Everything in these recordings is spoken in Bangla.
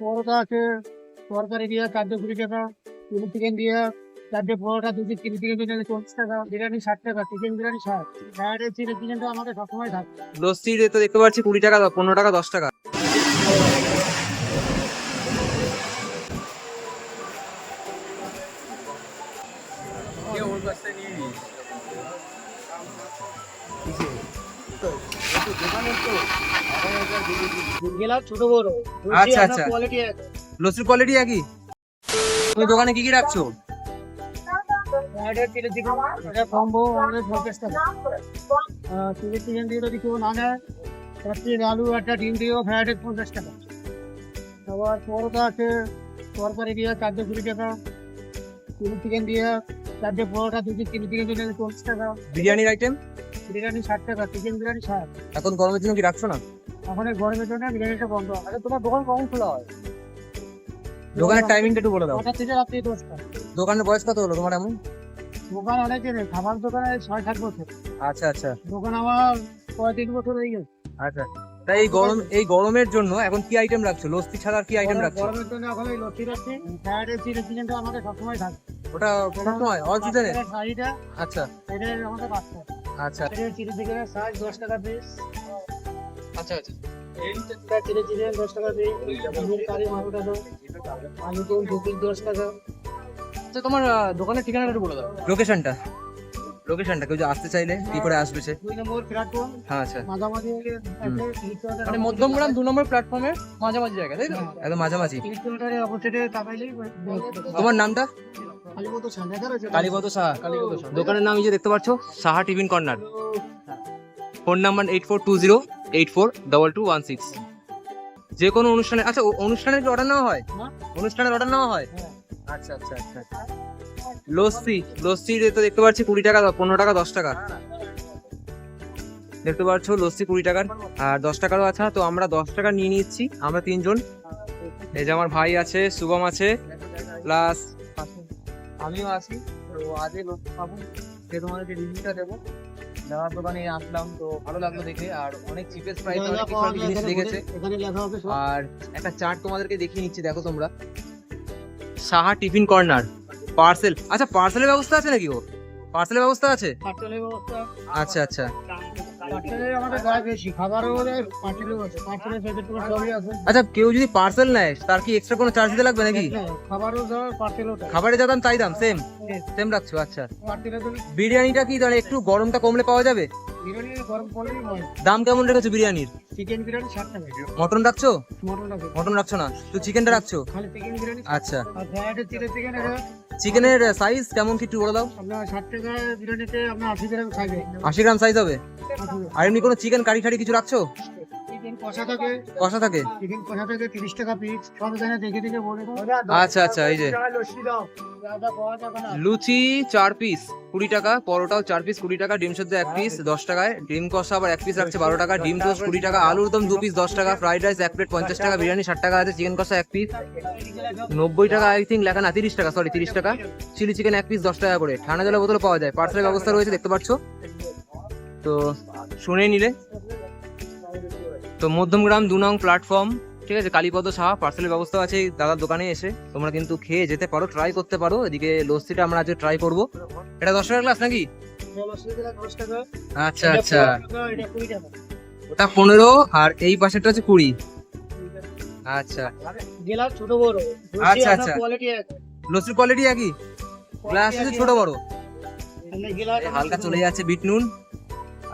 পরোটা আছে তরকারি দিয়ে চারটে কুড়ি টাকা চিলি চিকেন দিয়ে চারটে পরোটা দুটি চিলি চিকেন দিয়ে চল্লিশ টাকা বিরিয়ানি ষাট টাকা চিকেন বিরিয়ানি ষাট। ফ্রাইড চিলি চিকেনটা আমাদের সবসময় থাকে। লস্যি তো দেখতে পাচ্ছি কুড়ি টাকা পনেরো টাকা দশ টাকা। ছোট বড়। আচ্ছা, আচ্ছা। কোয়ালিটি লস্যির কোয়ালিটি একই? তুমি দোকানে কি কি রাখছো? পঞ্চাশ আলু একটা ডিম ফ্রাইড রাইস পঞ্চাশ টাকা আবার পরোটা আছে তরকারি দিয়ে চারটে কুড়ি টাকা। চিলি চিকেন দিয়ে পরোটা চিলি চিকেন দিয়ে নিলে টাকা। বিরিয়ানির আইটেম বিরিয়ানি ষাট টাকা চিকেন বিরিয়ানি ষাট। এখন গরমের জন্য কি রাখছো না? এখন এই গরমের জন্য বিরিয়ানিটা বন্ধ। আরে তোমার দোকান কখন খোলা হয়? দোকানের টাইমিংটা একটু বলে দাও। নটা থেকে রাত্রি দশটা। দোকানের বয়স কত হলো তোমার এমন? দোকান অনেক দিন খাবার দোকানে ছয় সাত বছর। আচ্ছা আচ্ছা। দোকান আমার তিন বছর হয়ে গেছে। আচ্ছা। তাই এই গরম এই গরমের জন্য এখন কি আইটেম রাখছো? লস্যি ছাড়া আর কি আইটেম রাখছো? গরমের জন্য এখন এই লস্যি রাখছি। ফ্রাইড রাইস চিলি চিকেনটা আমাদের সবসময় থাকে ওটা সবসময়? অল সিজনে শাড়িটা আচ্ছা। এটা আমাদের বাচ্চা আচ্ছা। চিলি চিকেনের সাইজ দশ টাকা পিস আচ্ছা আচ্ছা। চিলি চিকেন দশ টাকা পিস মুরগির কারি মাংসটা দাও। আলু তো দু পিস দশ টাকা। আচ্ছা তোমার দোকানের ঠিকানাটা একটু বলে দাও। লোকেশনটা। লোকেশনটা কেউ যে আসতে চাইলে কি করে আসবে সে? দুই নম্বর প্ল্যাটফর্ম হ্যাঁ আচ্ছা। মাঝামাঝি মানে মধ্যমগ্রাম দু নম্বর প্ল্যাটফর্মের মাঝামাঝি জায়গা তাই তো? একদম মাঝামাঝি। তোমার নামটা? কালীপদ সাহা দোকানের নাম এই যে দেখতে পাচ্ছ Saha tiffin corner. Phone number eight four two zero eight four double two one six যে কোনো অনুষ্ঠানে আচ্ছা অনুষ্ঠানের কি অর্ডার নেওয়া হয়? হ্যাঁ। অনুষ্ঠানের অর্ডার নেওয়া হয়? হ্যাঁ। আচ্ছা আচ্ছা আচ্ছা লস্যি লস্যি তো দেখতে পাচ্ছি কুড়ি টাকা পনেরো টাকা দশ টাকা। দেখতে পাচ্ছ লস্যি কুড়ি টাকার আর দশ টাকারও আছে। তো আমরা দশ টাকা নিয়ে নিচ্ছি আমরা তিনজন। এই যে আমার ভাই আছে শুভম আছে প্লাস আমিও আছি তো আজকে লোক পাবো সে তোমাদেরকে রিভিউটা দেবো। দেওয়ার দোকানে আসলাম তো ভালো লাগল দেখে আর অনেক চিপেস্ট প্রাইস অনেক জিনিস দেখেছে। আর একটা চার্ট তোমাদেরকে দেখিয়ে নিচ্ছি দেখো তোমরা। সাহা টিফিন কর্নার পার্সেল আচ্ছা পার্সেলের ব্যবস্থা আছে নাকি ও? পার্সেলের ব্যবস্থা আছে? পার্সেলের ব্যবস্থা। আচ্ছা আচ্ছা। আচ্ছা কেউ যদি পার্সেল নেয় তার কি এক্সট্রা কোনো চার্জ দিতে লাগবে নাকি? খাবারের যা দাম তাই দাম সেম সেম রাখছো আচ্ছা। বিরিয়ানিটা কি তাহলে একটু গরমটা কমলে পাওয়া যাবে? দাম কেমন রেখেছো বিরিয়ানির? চিকেন বিরিয়ানি ষাট টাকা। মটন রাখছো? মটন রাখছো। না? তো চিকেনটা রাখছো? আচ্ছা। চিকেনের সাইজ কেমন কি একটু বলে দাও? আপনার ষাট টাকা বিরিয়ানিতে আপনার আশি গ্রাম আশি গ্রাম সাইজ হবে? আর এমনি কোনো চিকেন কারি ঠারি কিছু রাখছো? কষা থাকে। কষা থাকে? চিকেন কষা থেকে তিরিশ টাকা পিস সব এখানে দেখে দেখে বলে আচ্ছা আচ্ছা এই যে। লুচি চার পিস কুড়ি টাকা পরোটাও চার পিস কুড়ি টাকা ডিম সেদ্ধ এক পিস দশ টাকায়। ডিম কষা আবার এক পিস রাখছে বারো টাকা ডিম টোস্ট কুড়ি টাকা আলুর দম দু পিস দশ টাকা ফ্রাইড রাইস এক প্লেট পঞ্চাশ টাকা বিরিয়ানি ষাট টাকা আছে চিকেন কষা এক পিস নব্বই টাকা আই থিঙ্ক লেখা না তিরিশ টাকা সরি তিরিশ টাকা। চিলি চিকেন এক পিস দশ টাকা করে। ঠান্ডা জলের বোতল পাওয়া যায়। পার্সেলের ব্যবস্থা রয়েছে দেখতে পাচ্ছ। তো শুনে নিলে। তো মধ্যমগ্রাম দু নং প্ল্যাটফর্ম ঠিক আছে? কালীপদ সাহা পার্সেলের ব্যবস্থা আছে দাদার দোকানে এসে। তোমরা কিন্তু খেয়ে যেতে পারো ট্রাই করতে পারো। এদিকে লস্যিটা আমরা আজকে ট্রাই করব। এটা দশ টাকার গ্লাস নাকি? টাকা আচ্ছা আচ্ছা। টাকা, টাকা ওটা পনেরো আর এই পাশেরটা হচ্ছে কুড়ি। আচ্ছা। গেলাম ছোট বড়। আচ্ছা, আচ্ছা। কোয়ালিটি লস্যির কোয়ালিটি একই? গ্লাস আছে ছোট বড়। হালকা চলে যাচ্ছে বিট নুন।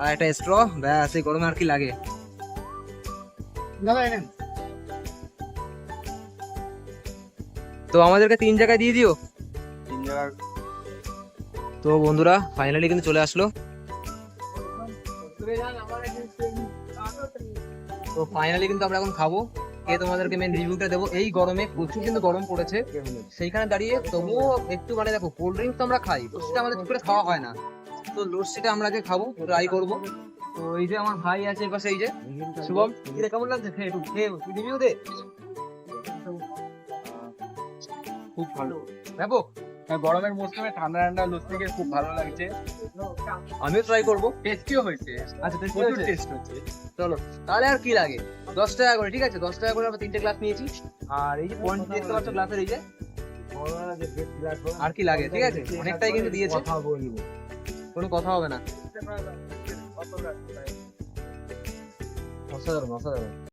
আর একটা স্ট্র ব্যাস এই গরমে আর কি লাগে? দাদা এনেন। তো আমাদেরকে তিন জায়গায় দিয়ে দিও। তো বন্ধুরা ফাইনালি কিন্তু চলে আসলো। তো ফাইনালি কিন্তু আমরা এখন খাব। খেয়ে তোমাদেরকে মেন রিভিউটা দেবো। এই গরমে প্রচুর কিন্তু গরম পড়েছে। সেইখানে দাঁড়িয়ে তবুও একটু মানে দেখো কোল্ড ড্রিঙ্কস তো আমরা খাই। লস্যিটা আমাদের করে খাওয়া হয় না। তো লস্যিটা আমরা যে খাব ট্রাই করব। তো এই যে আমার ভাই আছে পাশে এই যে। শুভম কি রে, কেমন লাগছে? খেয়ে একটু খেয়ে রিভিউ দে। খুব ভালো। ব্যাপক। গরমের মৌসুমে ঠান্ডা ঠান্ডা লস্যি খেয়ে খুব ভালো লাগছে। আমিও ট্রাই করব। টেস্টিও হয়েছে। আচ্ছা প্রচুর টেস্ট হচ্ছে। চলো তাহলে আর কি লাগে? দশ টাকা করে ঠিক আছে? দশ টাকা করে আমরা তিনটে গ্লাস নিয়েছি। আর এই যে পয়েন্ট দেখতে পাচ্ছ গ্লাসের এই যে? আর কি লাগে ঠিক আছে? অনেকটাই কিন্তু দিয়েছে। কোনো কথা হবে না। 正だろ正だろ